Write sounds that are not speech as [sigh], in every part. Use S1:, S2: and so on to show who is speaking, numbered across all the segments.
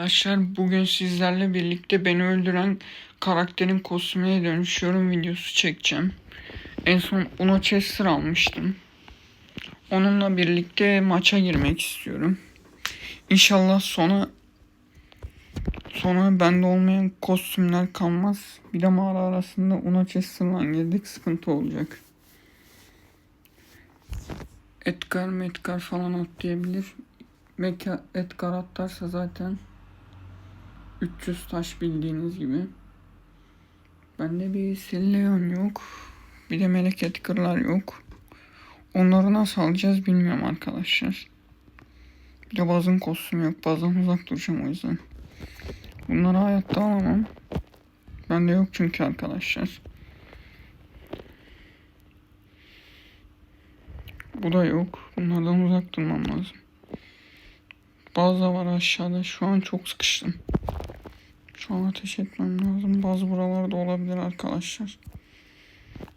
S1: Arkadaşlar bugün sizlerle birlikte beni öldüren karakterin kostümüne dönüşüyorum videosu çekeceğim. En son Uno Chester almıştım. Onunla birlikte maça girmek istiyorum. İnşallah sona sonra bende olmayan kostümler kalmaz. Bir de mağara arasında Uno Chester'la girdik sıkıntı olacak. Edgar Medgar falan atlayabilir. Meka Edgar atlarsa zaten 300 taş bildiğiniz gibi. Bende bir Silleon yok. Bir de melek Edgar'lar yok. Onları nasıl alacağız bilmiyorum arkadaşlar. Bir de bazın kostüm yok. Bazdan uzak duracağım o yüzden. Bunları hayatta alamam. Bende yok çünkü arkadaşlar. Bu da yok. Bunlardan uzak durmam lazım. Bazı var aşağıda. Şu an çok sıkıştım. Şu an ateş etmem lazım. Baz buralarda olabilir arkadaşlar.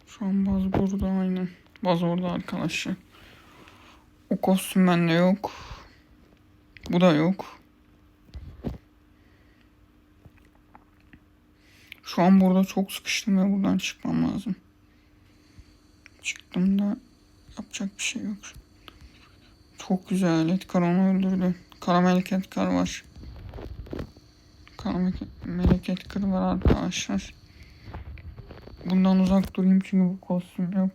S1: Şu an baz burada aynen. Baz orada arkadaşlar. O kostüm bende yok. Bu da yok. Şu an burada çok sıkıştım ve buradan çıkmam lazım. Çıktım da yapacak bir şey yok. Çok güzel. Edgar onu öldürdü. Kara melek Edgar var. Kara melek- melek Edgar var arkadaşlar. Bundan uzak durayım çünkü bu kostüm yok.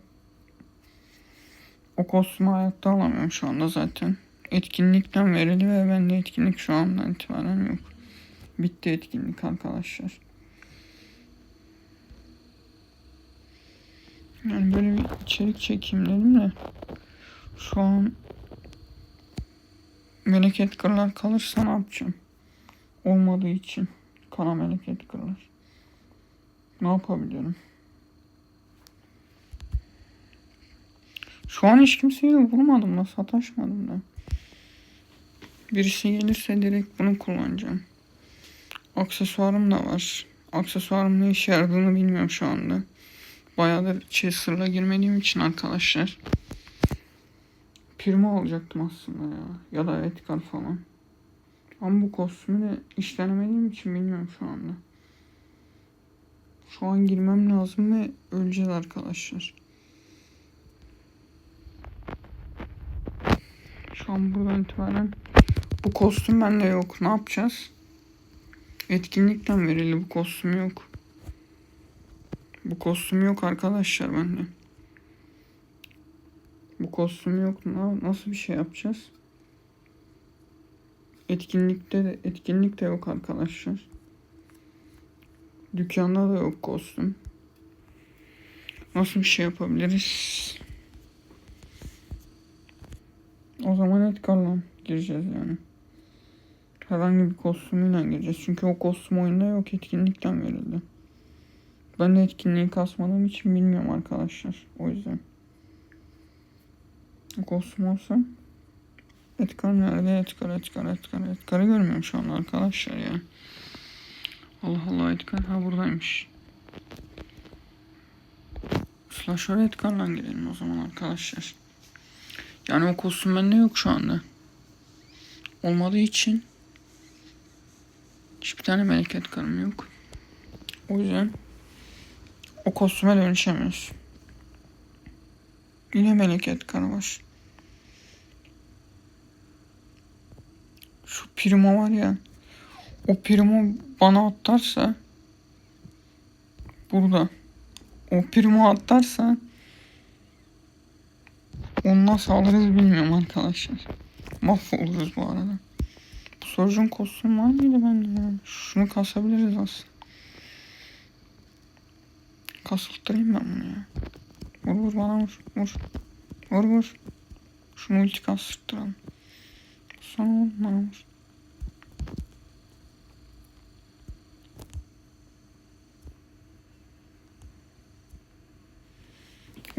S1: O kostümü hayatta alamıyorum şu anda zaten. Etkinlikten verildi ve bende etkinlik şu andan itibaren yok. Bitti etkinlik arkadaşlar. Yani böyle bir içerik çekeyim dedim de şu an melek Edgar'lar kalırsa ne yapacağım? Olmadığı için kara melek Edgar'lar. Ne yapabilirim? Şu an hiç kimseyi de vurmadım da sataşmadım da. Birisi gelirse direkt bunu kullanacağım. Aksesuarım da var. Aksesuarım ne işe yaradığını bilmiyorum şu anda. Bayağıdır Chester'la girmediğim için arkadaşlar. Primo alacaktım aslında ya. Ya da Edgar falan. Ama bu kostümü de hiç denemediğim için bilmiyorum şu anda. Şu an girmem lazım ve öleceğiz arkadaşlar. Şu an buradan itibaren bu kostüm bende yok. Ne yapacağız? Etkinlikten verildi bu kostüm yok. Bu kostüm yok arkadaşlar bende. Bu kostüm yok. Na- Nasıl bir şey yapacağız? Etkinlikte de, etkinlik de yok arkadaşlar. Dükkanda da yok kostüm. Nasıl bir şey yapabiliriz? O zaman Edgar'la gireceğiz yani. Herhangi bir kostümüyle gireceğiz. Çünkü o kostüm oyunda yok. Etkinlikten verildi. Ben de etkinliği kasmadığım için bilmiyorum arkadaşlar. O yüzden. O kostüm olsa Edgar nerede? Edgar, Edgar, Edgar. Edgar'ı görmüyorum şu an arkadaşlar ya. Allah Allah Edgar. Ha buradaymış. Slasher Edgar'la girelim o zaman arkadaşlar. Yani o kostüm bende yok şu anda. Olmadığı için hiçbir tane melek Edgar'ım yok. O yüzden o kostüme dönüşemiyoruz. Yine melek Edgar var. Şu Primo var ya. O Primo bana atlarsa burada. O Primo atlarsa onu nasıl alırız bilmiyorum arkadaşlar. Mahvoluruz bu arada. Bu sorucun kostüm var mıydı bende? Şunu kasabiliriz aslında. Kasılttırayım ben bunu ya. Vur vur bana vur. Vur. Vur vur. Şunu ulti kastırttıralım. Sonra bana vur.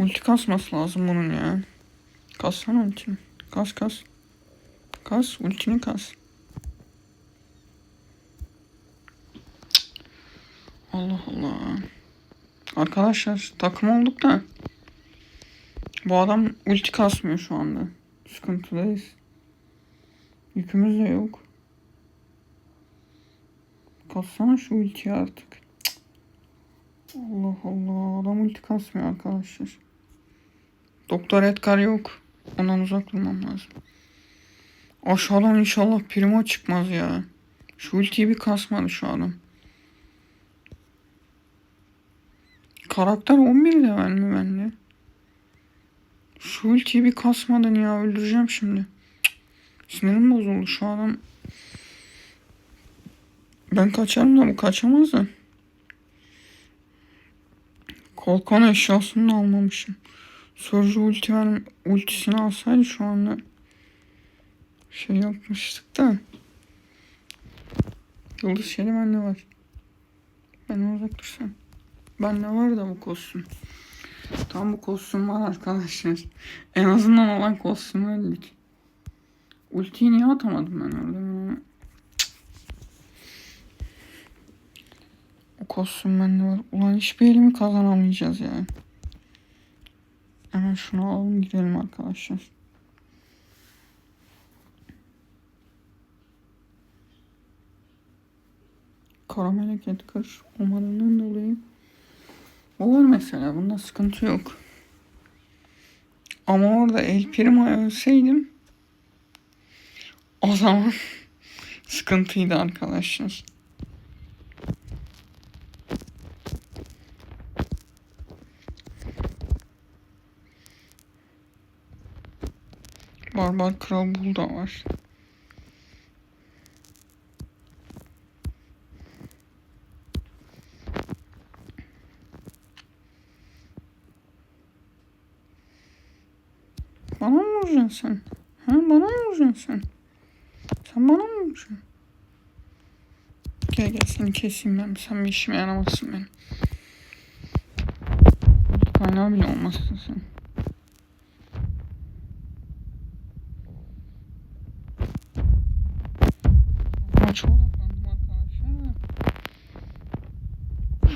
S1: Ulti kasması lazım bunun ya. Kassana ultini. Kas kas. Kas ultini kas. Allah Allah. Arkadaşlar takım olduk da bu adam ulti kasmıyor şu anda. Sıkıntıdayız. Yükümüz de yok. Kassana şu ultiyi artık. Cık. Allah Allah. Adam ulti kasmıyor arkadaşlar. Doktor Edgar yok. Ondan uzak durmam lazım. Aşağıdan inşallah primo çıkmaz ya. Şu ultiyi bir kasmadı şu adam. Karakter 11 level mi bende? Şu ultiyi bir kasmadın ya öldüreceğim şimdi. Cık. Sinirim bozuldu şu adam. Ben kaçarım da bu kaçamaz da. Kalkan eşyasını da almamışım. Sörcü ulti ver, ultisini alsaydı şu anda şey yapmıştık da. Yıldız şeyde bende var. Ben uzak dursam. Bende var da bu kostüm. Tam bu kostüm var arkadaşlar. [laughs] En azından olan kostümü öldük. Ultiyi niye atamadım ben orada? O kostüm bende var. Ulan hiçbir elimi kazanamayacağız ya. Hemen şunu alalım gidelim arkadaşlar. Karamelek Edgar olmadığından dolayı o var mesela bunda sıkıntı yok. Ama orada El Primo'ya ölseydim o zaman [laughs] sıkıntıydı arkadaşlar. Barbar Kral Bull var. Bana mı vuracaksın sen? Ha bana mı vuracaksın sen? Sen bana mı vuracaksın? Gel gel seni keseyim ben. Sen bir işime yaramazsın benim. Kaynağı bile olmazsın sen. Maça odaklandım arkadaşlar.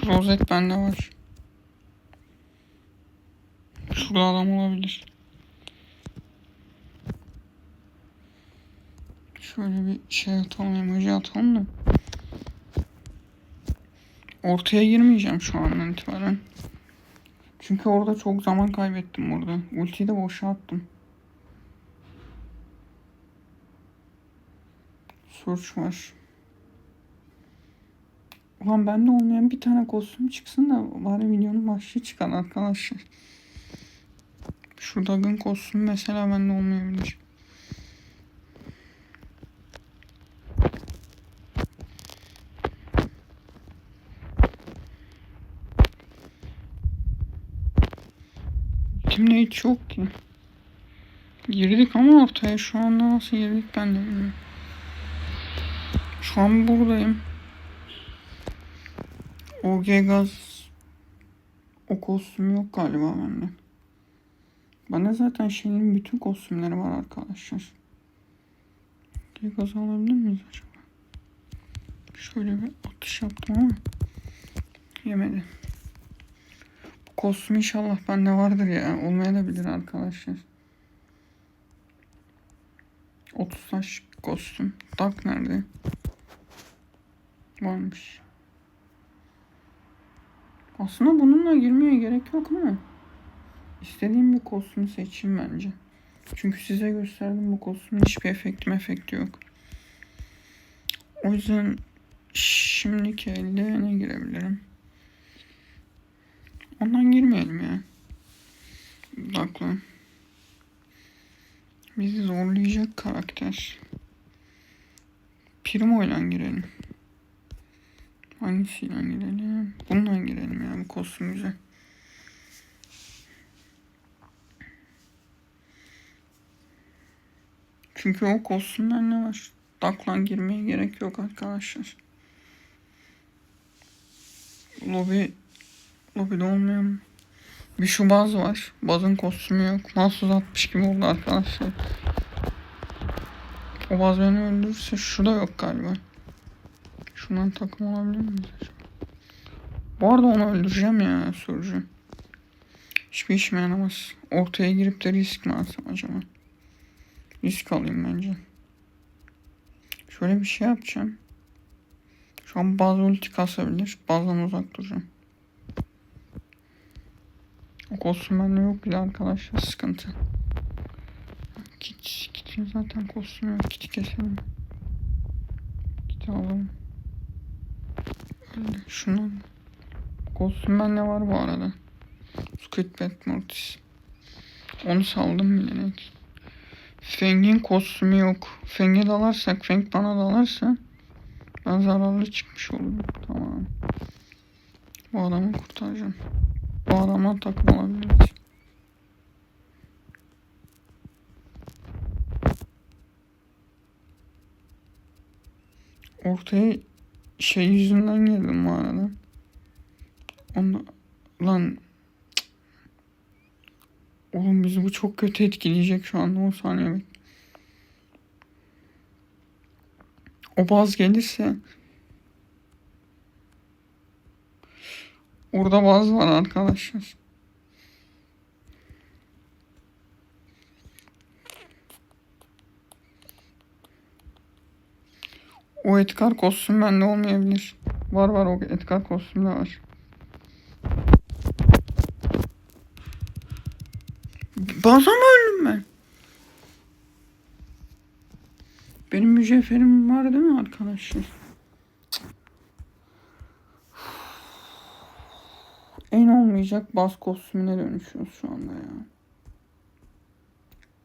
S1: Rozet bende var. Şurada adam olabilir. Şöyle bir şey atalım, emoji atalım da. Ortaya girmeyeceğim şu andan itibaren. Çünkü orada çok zaman kaybettim orada. Ultiyi de boşa attım. Search var. Ulan bende olmayan bir tane kostüm çıksın da bari videonun başlığı çıkan arkadaşlar. Şurada gün kostümü mesela bende olmayabilir. Kimde hiç yok ki. Girdik ama ortaya şu anda nasıl girdik ben de bilmiyorum. Şu an buradayım. OG gaz o kostüm yok galiba bende. Bende zaten şeyin bütün kostümleri var arkadaşlar. OG gaz alabilir miyiz acaba? Şöyle bir atış yaptım ama yemedi. Bu kostüm inşallah bende vardır ya. Olmayabilir arkadaşlar. 30 taş kostüm. Dark nerede? Varmış. Aslında bununla girmeye gerek yok ama istediğim bir kostümü seçeyim bence. Çünkü size gösterdim bu kostümün hiçbir efekti efekti yok. O yüzden şimdiki elde ne girebilirim? Ondan girmeyelim ya. Bakla. Bizi zorlayacak karakter. Primo ile girelim. Hangisiyle girelim? Bununla girelim ya bu kostüm güzel. Çünkü o kostümden ne var? Dakla girmeye gerek yok arkadaşlar. Lobi Lobide olmayan bir şu baz var. Bazın kostümü yok. Mahsus atmış gibi oldu arkadaşlar. O baz beni öldürürse şu da yok galiba. Şundan takım olabilir miyiz acaba? Bu arada onu öldüreceğim ya sorucu. Hiçbir işime yaramaz. Ortaya girip de risk mi alsam acaba? Risk alayım bence. Şöyle bir şey yapacağım. Şu an bazı ulti kasabilir. Bazen uzak duracağım. O kostüm bende yok bile arkadaşlar. Sıkıntı. Git, git zaten kostüm yok. Git keselim. Git alalım. Öyle şundan. Kostüm bende var bu arada. Squid Bad Mortis. Onu saldım bile ne ki. Feng'in kostümü yok. Feng'e dalarsak, Feng bana dalarsa ben zararlı çıkmış olurum. Tamam. Bu adamı kurtaracağım. Bu adama takım olabiliriz. Ortaya şey yüzünden geldim bu arada. Onu lan cık. Oğlum bizi bu çok kötü etkileyecek şu anda 10 saniye bek. O baz gelirse Orada baz var arkadaşlar. O Edgar kostüm bende olmayabilir. Var var o Edgar kostümde var. Baza mı öldüm ben? Benim mücevherim var değil mi arkadaşlar? En olmayacak baz kostümüne dönüşüyoruz şu anda ya.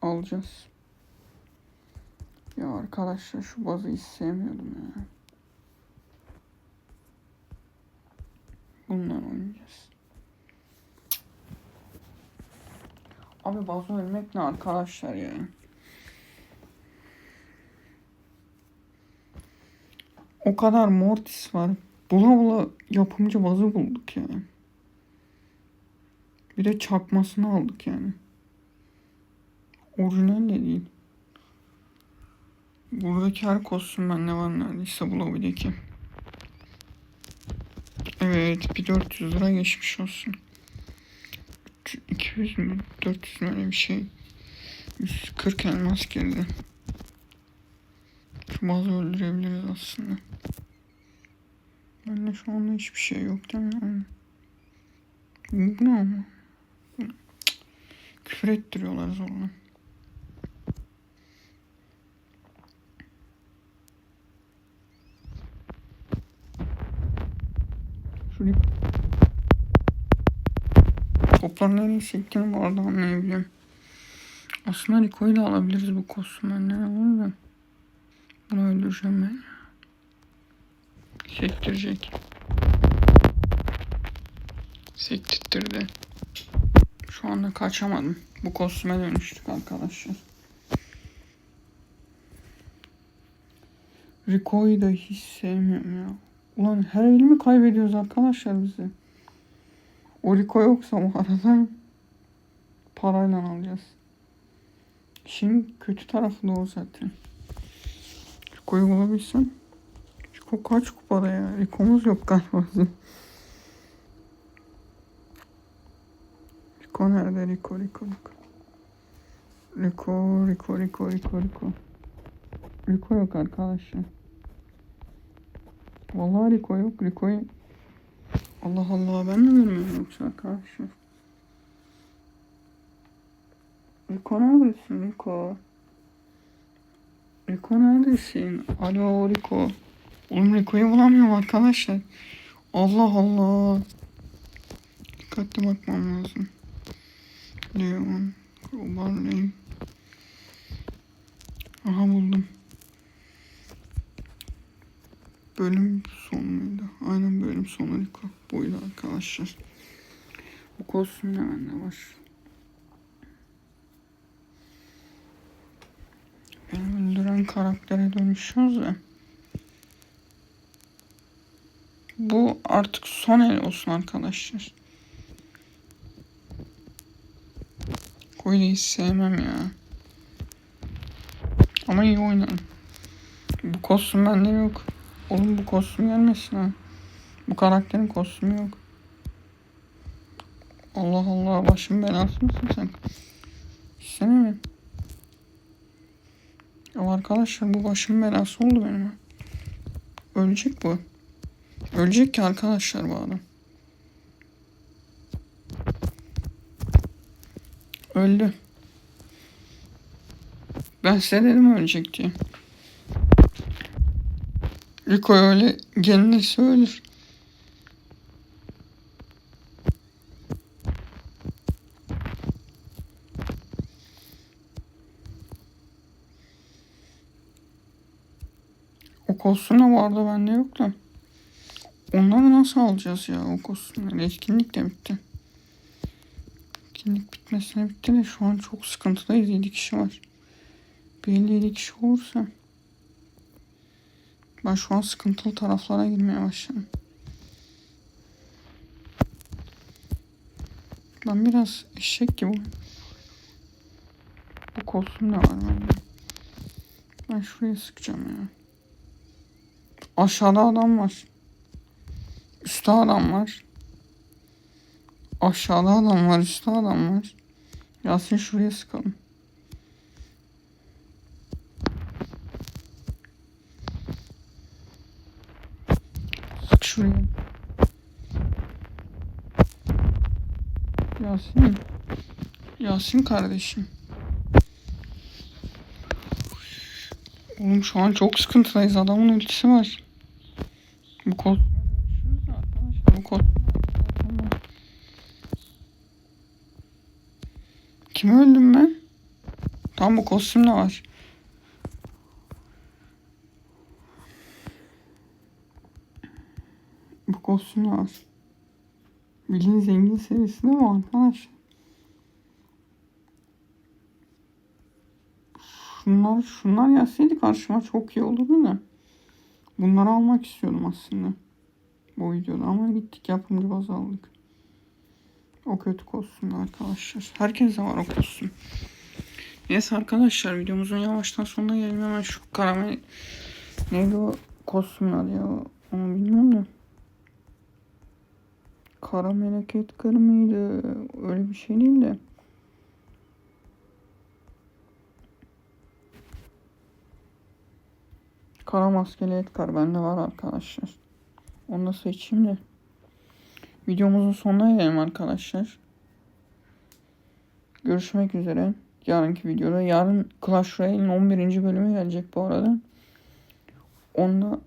S1: Alacağız. Ya arkadaşlar şu bazı hiç sevmiyordum ya. Bundan oynayacağız. Abi bazı ölmek ne arkadaşlar ya. O kadar Mortis var. Bula bula yapımcı bazı bulduk ya. Bir de çakmasını aldık yani. Orijinal de değil. Buradaki her kostüm bende var neredeyse bulabildeki. Evet bir 400 lira geçmiş olsun. 200 mü? 400 mü öyle bir şey. 140 elmas girdi. Şu bazı öldürebiliriz aslında. Bende şu anda hiçbir şey yok değil mi? Bu ne ama? Küfür ettiriyorlar zorla. En iyi şeklini bu arada anlayabiliyorum. Aslında Rico'yu da alabiliriz bu kostümden ne olur da. Bunu öldüreceğim ben. Sektirecek. Sektirtirdi. Şu anda kaçamadım. Bu kostüme dönüştük arkadaşlar. Rico'yu da hiç sevmiyorum ya. Ulan her elimi kaybediyoruz arkadaşlar bizi. O Rico yoksa o arada parayla alacağız. Şimdi kötü tarafı da o zaten. Rico'yu bulabilsem. Rico kaç kupada ya? Rico'muz yok galiba bizim. Rico nerede? Rico, Rico. Rico, Rico, Rico, Rico, Rico. Rico yok arkadaşlar. Vallahi Rico yok. Rico'yu Allah Allah ben mi bilmiyorum yoksa arkadaşlar. Rico neredesin Rico? Rico neredesin? Alo Rico. Oğlum Rico'yu bulamıyorum arkadaşlar. Allah Allah. Dikkatli bakmam lazım. Leon. Lane. Aha buldum. Bölüm sonuydu. Aynen bölüm sonu. Buydu arkadaşlar. Bu kostüm ne bende var? Beni öldüren karaktere dönüşüyoruz ya. Bu artık son el olsun arkadaşlar. Koyda hiç sevmem ya. Ama iyi oynarım. Bu kostüm bende yok. Oğlum bu kostüm gelmesin ha. Bu karakterin kostümü yok. Allah Allah başım belası mısın sen? Sen mi? Ya arkadaşlar bu başım belası oldu benim. Ölecek bu. Ölecek ki arkadaşlar bu adam. Öldü. Ben size dedim ölecek diye. Rico öyle gelirse ölür. O kostüm vardı bende yok da. Onları nasıl alacağız ya o kostümleri? Etkinlik de bitti. Etkinlik bitmesine bitti de şu an çok sıkıntıdayız. 7 kişi var. Belli 7 kişi olursa. Ben şu an sıkıntılı taraflara girmeye başladım. Ben biraz eşek gibi. Bu kostüm de var bende. Ben şuraya sıkacağım ya. Aşağıda adam var. Üstte adam var. Aşağıda adam var, üstte adam var. Yasin şuraya sıkalım. Şuraya. Yasin. Yasin kardeşim. Oğlum şu an çok sıkıntıdayız. Adamın ultisi var. Bu kod. Bu kod. Kim öldüm ben? Tam bu kostüm de var. Bu kostüm de var. Bilin zengin serisi de var arkadaşlar. Şunlar, şunlar yazsaydı karşıma çok iyi olurdu da. Bunları almak istiyordum aslında. Bu videoda ama gittik yapımcı baz aldık. O kötü kostüm arkadaşlar. Herkese var o kostüm. Neyse arkadaşlar videomuzun yavaştan sonuna gelelim. Hemen şu karamel neydi o kostümler ya onu bilmiyorum da. Kara melek Edgar mıydı? Öyle bir şey değil de. Kara maskeli Edgar bende var arkadaşlar. Onu da seçeyim de. Videomuzun sonuna gelelim arkadaşlar. Görüşmek üzere. Yarınki videoda. Yarın Clash Royale'in 11. bölümü gelecek bu arada. Onda